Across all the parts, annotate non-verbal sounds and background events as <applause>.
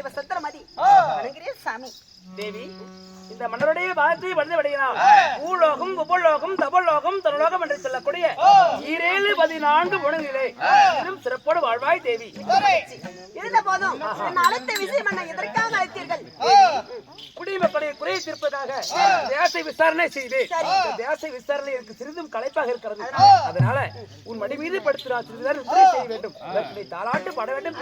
சிவசந்திரமதி வணங்குறேன் சாமி. தேவி இந்த மன்னருடைய பாகத்தை வந்து விடுகிறார் பூலோகம் உபலோகம் தபலோகம் தனலோகம் என்று சொல்லக்கூடிய ஈரேழு பதினான்கு குணங்களே இன்னும் சிறப்போடு வாழ்வாய் தேவி. இருந்த போதும் என்ன அழைத்த விஷயம் என்ன எதற்காக அழைத்தீர்கள்? குடிமக்களை குறையை தீர்ப்பதாக தேச விசாரணை செய்து தேச விசாரணை எனக்கு சிறிதும் களைப்பாக இருக்கிறது. அதனால? உன் மடி மீது படுத்து நான் சிறிது செய்ய வேண்டும். தாலாட்டு பாட வேண்டும்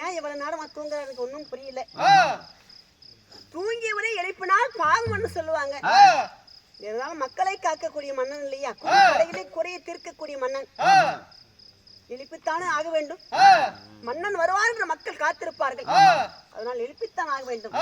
ஏன் இவ்வளவு நேரமா தூங்குறாரு எனக்கு ஒன்றும் புரியல? தூங்கியவரை எழுப்பினால் பாவம்னு சொல்லுவாங்க. இருந்தாலும் மக்களை காக்கக்கூடிய மன்னன் இல்லையா? கடையிலே குறையை தீர்க்கக்கூடிய மன்னன். எழுப்பித்தானே ஆக வேண்டும்? மன்னன் வருவார் என்று மக்கள் காத்திருப்பார்கள். அதனால் எழுப்பித்தான் ஆக வேண்டும்.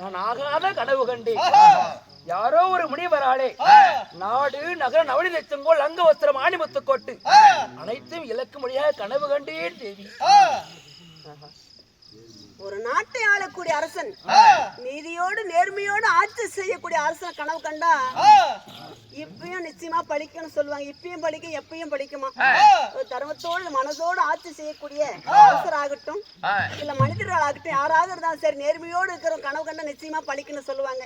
நான் ஆகாத கனவு கண்டேன். யாரோ ஒரு முனிவராலே நாடு நகர நவடி லட்சங்கோல் அங்க வஸ்திரம் ஆணிமுத்து கோட்டு. அனைத்தும் இலக்கு மொழியாக கனவு கண்டேன் தேவி. ஒரு நாட்டை ஆளக்கூடிய அரசன் நீதியோடு நேர்மையோடு ஆட்சி செய்யக்கூடிய அரசன் கனவு கண்டா இப்பயும் நிச்சயமா பழிக்கும்னு சொல்லுவாங்க. இப்பயும் பழிக்கும் எப்பயும் பழிக்குமா ஒரு தர்மத்தோடு மனதோடு ஆட்சி செய்யக்கூடிய அரசர் ஆகட்டும் இல்ல மனிதர்கள் ஆகட்டும் யாராவது இருந்தாலும் சரி நேர்மையோடு இருக்கிற கனவு கண்டா நிச்சயமா பழிக்கும்னு சொல்லுவாங்க.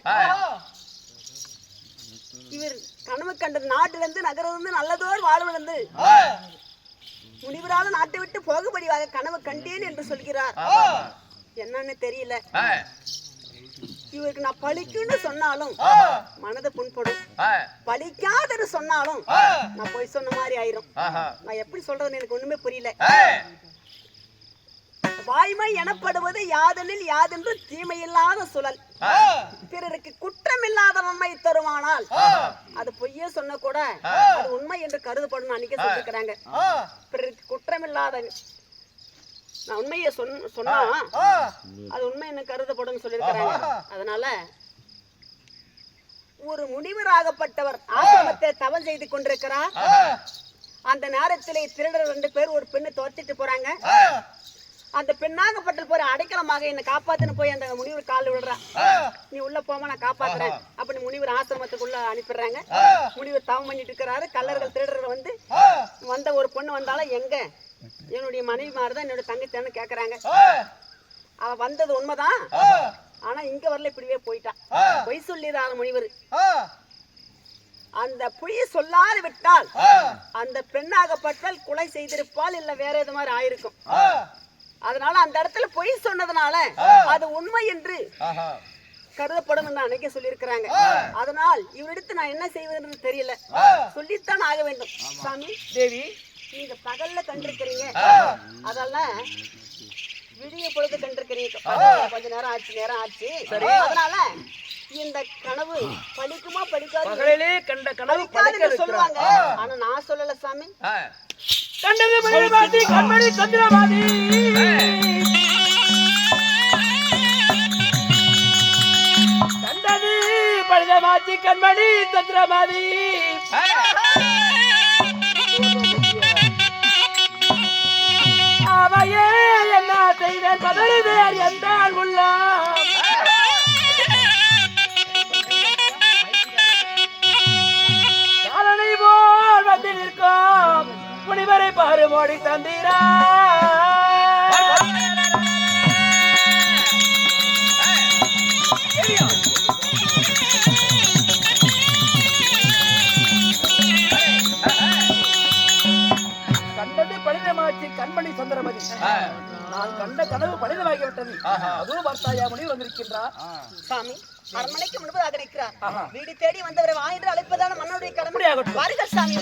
இவர் கனவு கண்டது நாட்டுல இருந்து நகரம் இருந்து நல்லதோர் வாழ்வுல இருந்து முனிவரால நாட்டை விட்டு போகும்படியாக கனவு கண்டேன் என்று சொல்கிறார். என்னன்னு தெரியல. இவருக்கு நான் பழிக்குன்னு சொன்னாலும் மனது புண்படும். பழிக்காதன்னு சொன்னாலும் நான் போய் சொன்ன மாதிரி ஆயிரும். நான் எப்படி சொல்றதுன்னு எனக்கு ஒண்ணுமே புரியல. வாய்மை எனப்படுவது யாதெனில் யாதென்று தீமையில்லாத சுழல். பிறருக்கு குற்றம் இல்லாத நன்மை தருவானால் அது பொய்யே சொன்ன கூட அது உண்மை என்று கருதப்படும் அன்னைக்கே சொல்லிருக்கிறாங்க பிறருக்கு குற்றம் இல்லாத நான் உண்மையை சொன்ன சொன்னா அது உண்மை என்ன கருதப்படும் சொல்லியிருக்கிறாங்க. அதனால ஒரு முனிவராகப்பட்டவர் ஆசிரமத்தை தவம் செய்து கொண்டிருக்கிறார். அந்த நேரத்திலே திருடர் ரெண்டு பேர் ஒரு பெண்ணை துரத்திட்டு போறாங்க. அந்த பெண்ணாகப்பட்ட போற அடைக்கலமாக என்னை காப்பாத்துன்னு போய் அந்த முனிவர் கால் விடுறா நீ உள்ள போமா நான் காப்பாத்துறேன். அப்படி முனிவர் ஆசிரமத்துக்குள்ள அனுப்பிடுறாங்க. முனிவர் தவம் பண்ணிட்டு இருக்கிறாரு. கல்லர்கள் திருடர்கள் வந்து வந்த ஒரு பொண்ணு வந்தாலும் எங்க? என்னுடைய மனைவி மாதிரிதான் என்னோட தங்கச்சான்னு கேக்குறாங்க. அவ வந்தது உண்மைதான். ஆனா இங்க வரல இப்படியே போயிட்டா. பொய் சொல்லிடுறாரு முனிவர். அந்த பொய் சொல்லாது விட்டால் அந்த பெண்ணாகப்பட்டால் கொலை செய்திருப்பால் இல்ல வேற எது மாதிரி ஆயிருக்கும் அதனால அந்த இடத்துல பொய் சொன்னதுனால அது உண்மை என்று கருதப்படும் என்று அன்னைக்கே சொல்லியிருக்கிறாங்க. அதனால் இவரிடத்து நான் என்ன செய்வதுன்னு தெரியல. சொல்லித்தான் ஆக வேண்டும். சாமி. தேவி நீங்க பகல்ல கண்டிருக்கிறீங்க. அதெல்லாம் விடிய பொழுது கண்டிருக்கிறீங்க. கொஞ்ச நேரம் ஆச்சு நேரம் ஆச்சு. அதனால இந்த கனவு பலிக்குமா படிக்காது? பகலிலே கண்ட கனவு இருக்கிறார் சொல்லுவாங்க. ஆனா நான் சொல்லல சாமி. கண்டது மணிபாதி கண்மணி சந்திரபாதி கண்டது பழுதமாச்சி கண்மணி சந்திரபாதி அவையே என்ன செய்வேன்? பதறுவேர் எந்த உள்ளம். காலனை போல் வந்து நிற்கும். முனிவரை பாரு மோடி தந்தீரா. சந்திரமதி நான் கண்ட கனவு பலிதமாகிவிட்டது அதுவும் பார்த்தாயா முனிவர் வந்திருக்கின்றார் சாமி அரண்மனைக்கு முன்பதாக நிற்கிறார் ஆஹா. வீடு தேடி வந்தவரை வா என்று அழைப்பதான மன்னனுடைய கடமை. அப்படியாகட்டும். வருக சாமி.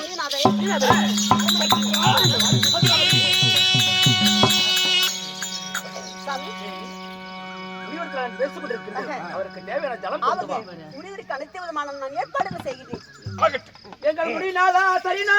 சாமி. நான் பேசிக் அவருக்கு தேவையான ஜலம் முனிவருக்கு அனைத்து விதமான நான் ஏற்பாடுகள் செய்கிறேன். எங்கள் முடிநாதா சரினா.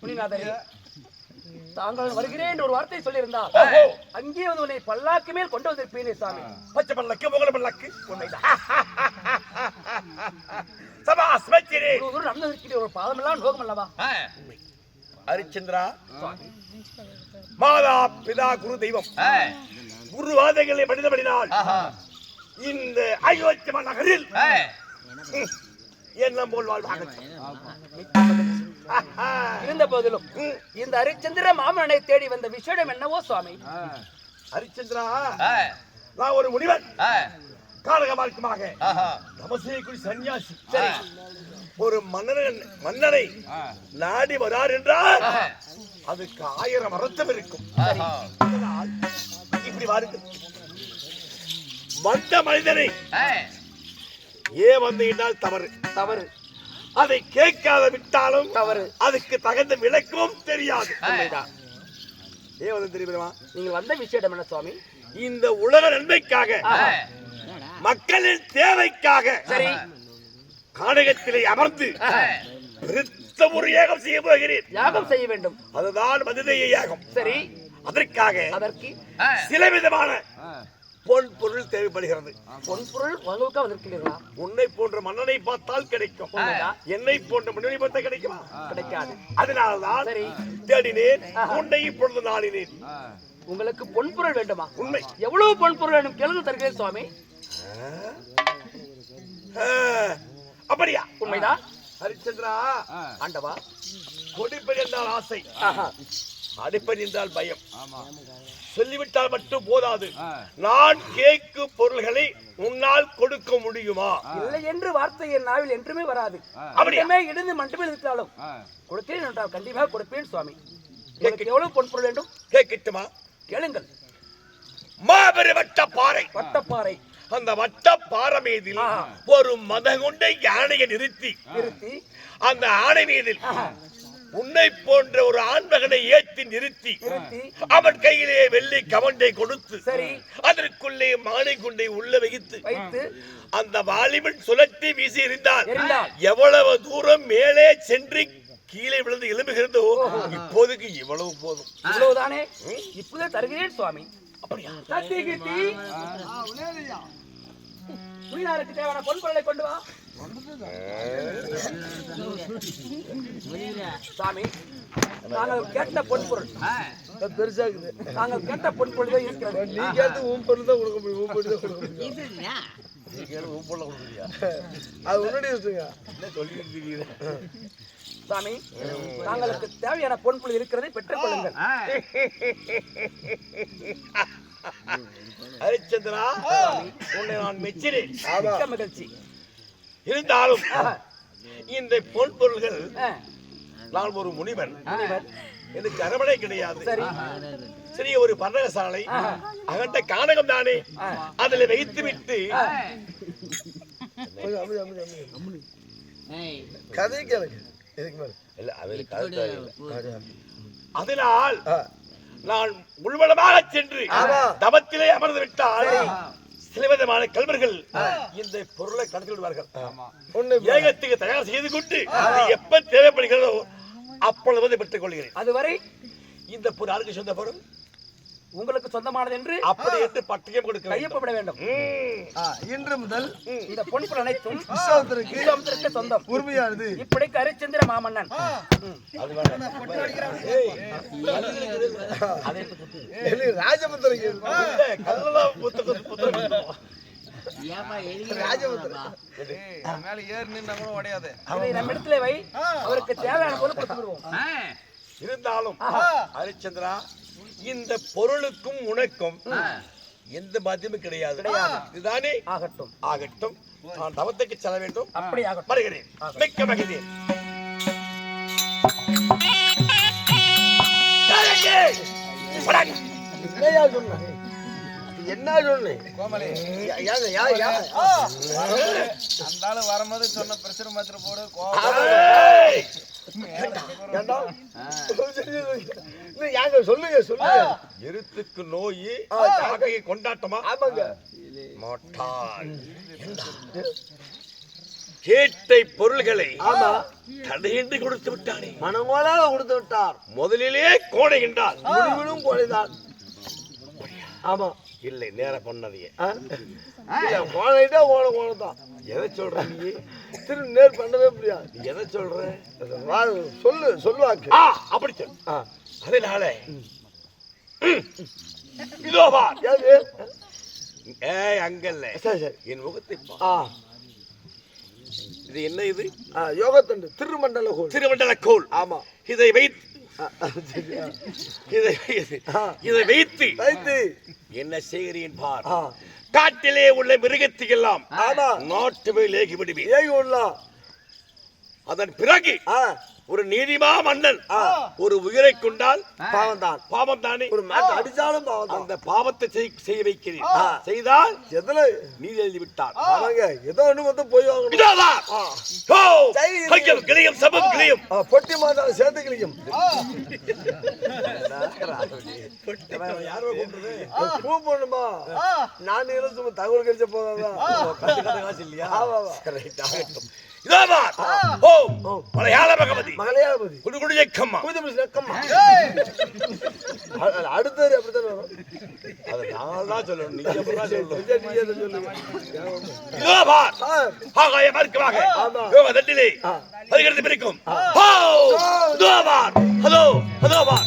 முனிநாதரே தாங்கள் வருகிறேன் என்று ஒரு வார்த்தை சொல்லியிருந்தால் அங்கே வந்து உன்னை பல்லாக்கு மேல் கொண்டு வந்திருப்பேனே சாமி. பச்சை பல்லக்கு முகல பல்லக்கு உண்மைதான் <laughs> சபாஸ் வச்சிரு. இவ்வளவு தூரம் நடந்து இருக்கிற ஒரு பாதமெல்லாம் நோகம் அல்லவா? ஹரிச்சந்திரா மாதா பிதா குரு தெய்வம். குரு வாதைகளை படித்தபடினால் இந்த அயோத்தியமா நகரில் எண்ணம் போல் வாழ்வாக இருந்த போதிலும் இந்த ஹரிச்சந்திர மாமனை தேடி வந்த விஷயம் என்னவோ சுவாமி? ஹரிச்சந்திரா நான் ஒரு முனிவன். காரக மார்க்கமாக. தமசேக்குடி சன்னியாசி சரி. ஒரு மன்னன் மன்னனை நாடி வரார் என்றால் அதுக்கு ஆயிரம் அர்த்தம் இருக்கும். இப்படி வாருங்கள். வந்த மனிதனை ஏன் வந்தீங்கன்னால் தவறு. தவறு. அதை கேட்காத விட்டாலும் தவறு. அதுக்கு தகுந்த விளக்கமும் தெரியாது. ஏன் வந்து தெரியுமா? நீங்கள் வந்த விஷயம் என்ன சுவாமி? இந்த உலக நன்மைக்காக. மக்களின் தேவைக்காக சரி. கானகத்திலே அமர்ந்து பெருத்த ஒரு யாகம் செய்ய போகிறேன் யாகம் செய்ய வேண்டும். அதுதான் மதுதைய யாகம். சரி. அதற்காக அதற்கு சில விதமான பொன் பொருள் தேவைப்படுகிறது. பொன்பொருள் வகுக்க வந்திருக்கிறீர்களா? உன்னை போன்ற மன்னனை பார்த்தால் கிடைக்கும். என்னை போன்ற மன்னனை பார்த்தா கிடைக்குமா? கிடைக்காது. அதனால்தான் சரி. தேடினேன். உன்னை இப்பொழுது நாடினேன். உங்களுக்கு பொன்பொருள் வேண்டுமா? உண்மை. எவ்வளவு பொன்பொருள் வேணும்? கேளுங்க தருகிறேன் சுவாமி. அப்படியா? உண்மைதான் ஹரிச்சந்திரா ஆண்டவா கொடிப்படி என்றால் ஆசை. ஆஹா. அடிப்படி என்றால் பயம். சொல்லிவிட்டால் மட்டும் போதாது. நான் கேட்கும் பொருள்களை உன்னால் கொடுக்க முடியுமா? இல்லை என்று வார்த்தை என் நாவில் என்றுமே வராது. அப்படியா? அப்படியே இடிந்து மண்டபில் இருக்கிறாலும் கொடுத்தேன் என்றால் கண்டிப்பாக கொடுப்பேன் சுவாமி. எவ்வளவு பொன்பொருள் வேண்டும்? கேட்கட்டுமா கேளுங்கள். மாபெரும் வட்ட பாறை வட்டப்பாறை. அந்த வட்ட பாறை மீதில். ஒரு மதகுண்ட யானையை நிறுத்தி. நிறுத்தி. அந்த ஆணை மீதில். உன்னை போன்ற ஒரு ஆண்மகனை ஏற்றி நிறுத்தி அவன் கையிலே வெள்ளி கவண்டை கொடுத்து சரி. அதற்குள்ளே மானை குண்டை உள்ள வைத்து வைத்து அந்த வாலிபன் சுழற்றி வீசி எறிந்தார். எவ்வளவு தூரம் மேலே சென்று கீழே விழுந்து எழும்புகிறதோ இப்போதைக்கு இவ்வளவு போதும். இவ்வளவுதானே? இப்போதே தருகிறேன் சுவாமி. அப்படியா தேவையான பொன்பொருளை கொண்டு வா. சாமி நாங்கள் கேட்ட பொன்பொருள். பெருசா இருக்குது நாங்கள் கேட்ட பொன்பொருள் தான் இருக்கிறது. நீ கேட்டு உன் பொருள் தான் கொடுக்க முடியும் உன் பொருள் தான் கொடுக்க முடியும். அது முன்னாடி வச்சுங்க சாமி நாங்களுக்கு தேவையான பொன்பொருள் இருக்கிறதை பெற்றுக் கொள்ளுங்கள். ஹரிச்சந்திரா உன்னை நான் மெச்சினேன். மகிழ்ச்சி. இருந்தாலும் இந்த பொன் பொருள்கள் ஆ, நான் ஒரு முனிவன் முனிவர். எனக்கு அரவணை கிடையாது. சரி. சிறிய ஒரு பர்ணகசாலை அகண்ட கானகம் தானே. அதில் வைத்து விட்டு. கதை அதனால் நான் உள்வளமாக சென்று ஆமா. தவத்திலே அமர்ந்து விட்டால் சில விதமான கல்வர்கள் இந்த பொருளை கடத்தி விடுவார்கள். ஏகத்துக்கு தயார் செய்து கொண்டு எப்ப தேவைப்படுகிறதோ அப்பொழுது வந்து பெற்றுக் கொள்கிறேன். அதுவரை இந்த பொருள் யாருக்கு சொந்த பொருள் உங்களுக்கு சொந்தமானது என்று அப்படி என்று பட்டியம் கொடுக்க வேண்டும். கையொப்பமிட வேண்டும். இன்று முதல் இந்த பொன்பொருள் அனைத்தும் விஸ்வாமித்திரருக்கு சொந்தம். உரிமையானது. இப்படிக்கு ஹரிச்சந்திர மாமன்னன். ராஜபுத்திரக்கு. கல்லெல்லாம் புத்த- புத்த- புத்தகம். ராஜபுத்திரம் இதை நம்மிடத்திலே வை. அவருக்கு தேவையான பொருள் கொடுத்து விடுவோம். இருந்தாலும் ஹரிச்சந்திரா இந்த பொருளுக்கும் உனக்கும் எந்த பாத்தியமும் கிடையாது இதுதானே ஆகட்டும் ஆகட்டும் நான் தவத்துக்கு செல்ல வேண்டும் அப்படி ஆகட்டும் வருகிறேன் மிக்க மகிழ்ந்தேன் என்ன சொன்னேன் யா- யா- யா- யா- வரும்போது சொன்ன பிரஷர் மாத்திர போடு ஏண்டா? சொல்லுங்க சொல்லுங்க. எருத்துக்கு நோய் ஆ, காக்கைக்கு கொண்டாட்டமா? ஆமாங்க. மாட்டான் கேட்டை பொருள்களை ஆமா. தடையின்றி கொடுத்து விட்டானே. மனமோலாக கொடுத்து விட்டார். முதலிலே கோடைகின்றார். முடிவிலும் கொலைதான் ஆமா. இல்லை நேர பண்ணதையே ஆ? இல்ல, கோழைட்டா கோழை கோழை தான். எதை சொல்ற நீ? திரு நேர் பண்ணவே முடியாது. நீ எதை சொல்ற? சொல்லு சொல்லுவாக்கு ஆ அப்படி சொல். அதனால. இதோ வா. யாரு? ஏய் அங்கல்ல. சரி சரி. என் முகத்தை. ஆ. இது என்ன இது? யோகத்தண்டு திருமண்டல கோல் திருமண்டல கோல் ஆமா. இதை வைத்து? இதை வைத்து வைத்து. என்ன செய்கிறேன் பார்? காட்டிலே உள்ள மிருகத்துக்கெல்லாம் ஆமா. நாட்டு மேல் ஏகி விடுவேன் அதன் பிறகு ஒரு நீதிமா மன்னன். ஒரு உயிரை கொண்டால் பாவம் தான் பாவம் தானே ஒரு மாட்டு அடிச்சாலும் பாவம் தான் அந்த பாவத்தை செய்- செய்ய வைக்கிறேன். செய்தால் எதுல? நீதி எழுதி விட்டார் ஆமாங்க ஏதோ ஒண்ணு வந்து போய் வாங்கணும். கிளியும் சபம் கிளியும் பொட்டி மாதா சேர்த்துக்கலையும் பூ பண்ணுமா நான் சும்மா தகவல் கழிச்ச போதாதான் ஆமா ஆமா இதாதான். ஓ மலையாள மலையாளபதி குடுகுடு இயக்கம்மா பூஜை முடிச்சு நக்கம்மா அ- அடுத்தது அப்படித்தானே வரும். அதை நான் தான் சொல்லணும். நீங்க எப்படிதான் சொல்லணும். விஜய் நீயே அதை சொல்லுங்க இதாதான். ஆ, ஆகாய மார்க்கமாக. ஆமா. யோக தட்டிலே ஆ. வருகிறது பிரிக்கும். அதோ அதோ பார்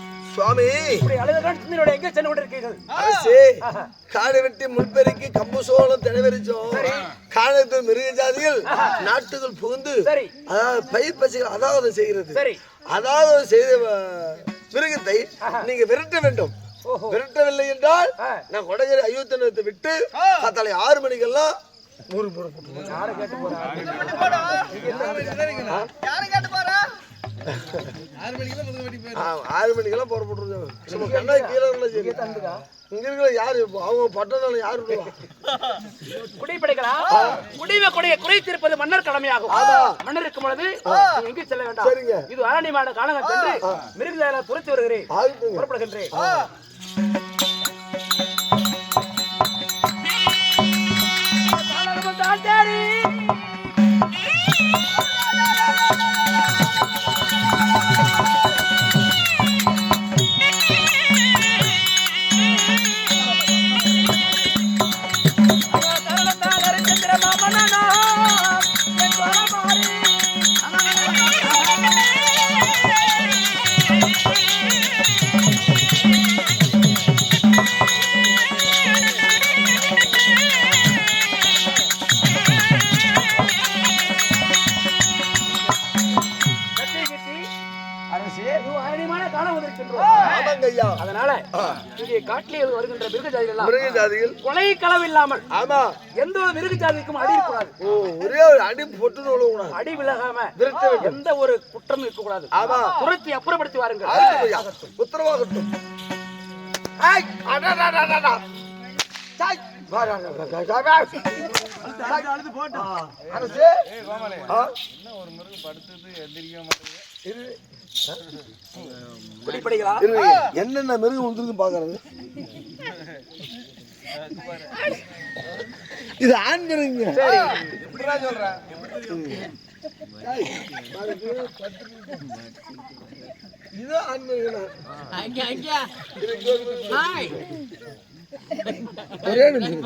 சுவாமி. சிந்தனையோட எங்கே சென்று கொண்டிருக்கீர்கள் அரசே காடு வெட்டி முள்பெருக்கி கம்பு சோளம் தெளிவெறிச்சோம் காணத்து மிருக ஜாதிகள் நாட்டுகள் புகுந்து அதாவது பயிர் பச்சைகள் அதாவது செய்கிறது. அதாவது செய்த மிருகத்தை நீங்க விரட்ட வேண்டும். ஓஹோ. விரட்டவில்லை என்றால். நான் கொடகரை அயோத்தனத்தை விட்டு காத்தாலை ஆறு மணிக்கெல்லாம் ஊரு புறப்பட்டு யாரை கேட்டு போறா? யாரும் கேட்டு போறா? ஆறு மணிக்கெல்லாம் புறப்பட்டுருவோம் சும்மா கண்ணா கீழே இருந்தா சரி. இங்க இருக்கிற யாரு? அவங்க பட்டணம் யாரு? குடிப்படைகளா? குடிமை கொடையை குறைத்திருப்பது மன்னர் கடமையாகும். மன்னர் இருக்கும் பொழுது எங்கே செல்ல வேண்டாம். சரிங்க. இது அரண்ய மாட காலங்கள் சென்று மிருகதார துரைத்து வருகிறேன். புறப்படுகின்றேன். அரணியமான இங்கே காட்டிலே வருகின்ற மிருக ஜாதிகள் எல்லாம் மிருக ஜாதிகள் கொலை களவு இல்லாமல் ஆமா. எந்த ஒரு மிருக ஜாதிக்கும் அடி இருக்கக்கூடாது. ஓ ஒரே ஒரு அடி பொட்டு விழக்கூடாது அடி விலகாம விரட்ட வேண்டும். எந்த ஒரு குற்றமும் இருக்கக்கூடாது. ஆமா. துரத்தி அப்புறப்படுத்தி ஐயா. உத்தரவாகட்டும். அடடடடடா. சாய். அரசே. என்ன ஒரு மிருகம் படுத்தது எந்திரிக்க மாட்டேங்குது. என்னென்ன மிருகம் வந்துருக்கு பாக்குறது இது ஆண் சொல்றேன் இது ஆண் மிருகம் ஒரே நிமிஷம்.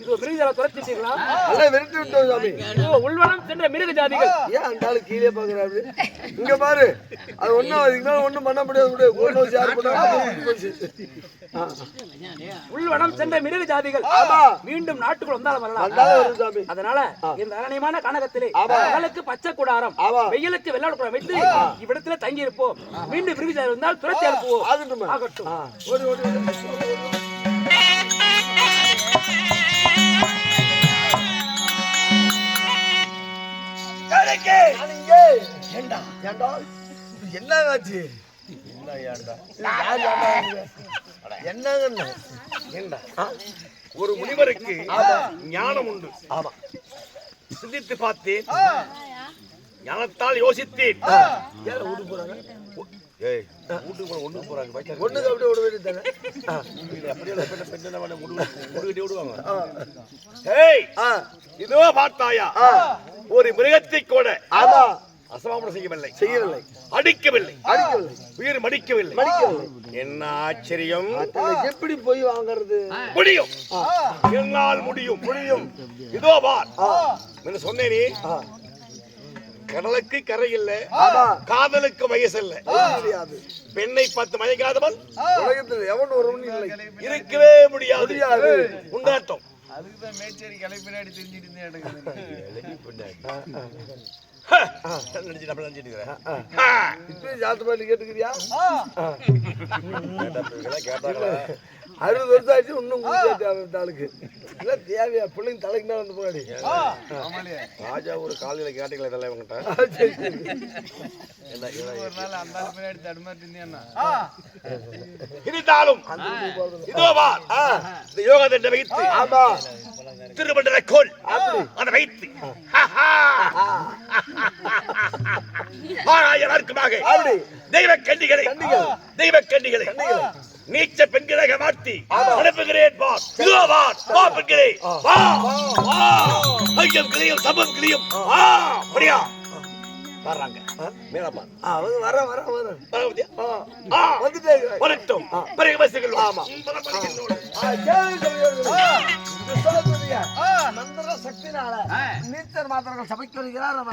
இது மிருகஜால துரத்திட்டீங்களா நல்லா விரட்டி விட்டோம் சாமி. இது உள்வனம் சென்ற மிருக ஜாதிகள். ஏன் அந்த ஆளு கீழே பாக்குறாரு? இங்க பாரு. அது ஒண்ணும் அதுக்கு ஒண்ணும் பண்ண முடியாது உள்வனம் சென்ற மிருக ஜாதிகள். ஆமா. மீண்டும் நாட்டுக்குள் வந்தாலும் வரலாம். அதனால இந்த அரணியமான கனகத்திலே பச்சை கூடாரம். வெயிலுக்கு வெள்ளாடு கூடாரம் வைத்து இவ்விடத்துல தங்கி இருப்போம் மீண்டும் மிருக ஜாதி வந்தால் துரத்தி அனுப்புவோம். ஆகட்டும். இங்கே ஏண்டா? ஏண்டா? இது என்ன ஆச்சு என்ன ஏண்டா? என்னங்கண்ணே ஏண்டா? ஒரு முனிவருக்கு ஞானம் உண்டு. ஆமா. சிந்தித்து பார்த்தேன். ஞானத்தால் யோசித்தேன். ஏய் வீட்டுக்கு போற ஒண்ணுக்கு போறாங்க பைக்கா ஒண்ணுக்கு அப்படியே விட வேண்டியதானே அப்படியே பெண்ண பெண்ணை வேணா முடி முடிக்கட்டி விடுவாங்க. ஏய் ஆ. இதோ பார்த்தாயா? ஒரு மிருகத்தை கூட ஆமா அசமாபனம் செய்யவில்லை. செய்யவில்லை. அடிக்கவில்லை. அடிக்கவில்லை. உயிர் மடிக்கவில்லை. மடிக்கவில்லை. என்ன ஆச்சரியம்? அதை எப்படி போய் வாங்குறது? முடியும். என்னால் முடியும். முடியும். இதோ பார். என்ன சொன்னேனே. கடலுக்கு கரை இல்ல காதலுக்கு வயசு இல்ல. முடியாது. பெண்ணை பார்த்து மயங்காதவன் உலகத்தில் எவன் ஒருவன் இல்லை. இருக்கவே முடியாது. முடியாது. உண்டாட்டம். அதுக்கு தான் மேச்சேரி கிளை பின்னாடி தெரிஞ்சுட்டு இருந்தேன் <laughs> ஜாத்து பாட்டு கேட்டுக்கிறியா? கேட்டாங்களா? அறுபது வருஷம் ஆச்சு இன்னும் ஆளுக்கு இல்ல தேவையா பிள்ளைங்க தலைக்கு மேல வந்து ஆமாலே ராஜா ஒரு காலையில கேட்டீங்களா இதெல்லாம் இவங்கிட்ட இருந்தாலும் இதோ வா இந்த யோக தண்டை வைத்து ஆமா திருமண்டல கோல் அதை வைத்து அப்படி தெய்வ கண்டிகளை தெய்வ கண்டிகளை நீச்ச பெண்களாக மாற்றி அனுப்புகிறேன் வா. இதோ வா வா பெண்களே. வா வா. ஐயம் கிளியும் சமம் கிளியும். வா அப்படியா? வர்றாங்க. வர வர வர. வந்துட்டே. வரட்டும். பிறகு ஆமா. மந்திர சக்தினால நீச்சல் மாத்திரங்கள் சபைக்கு வருகிறார். நம்ம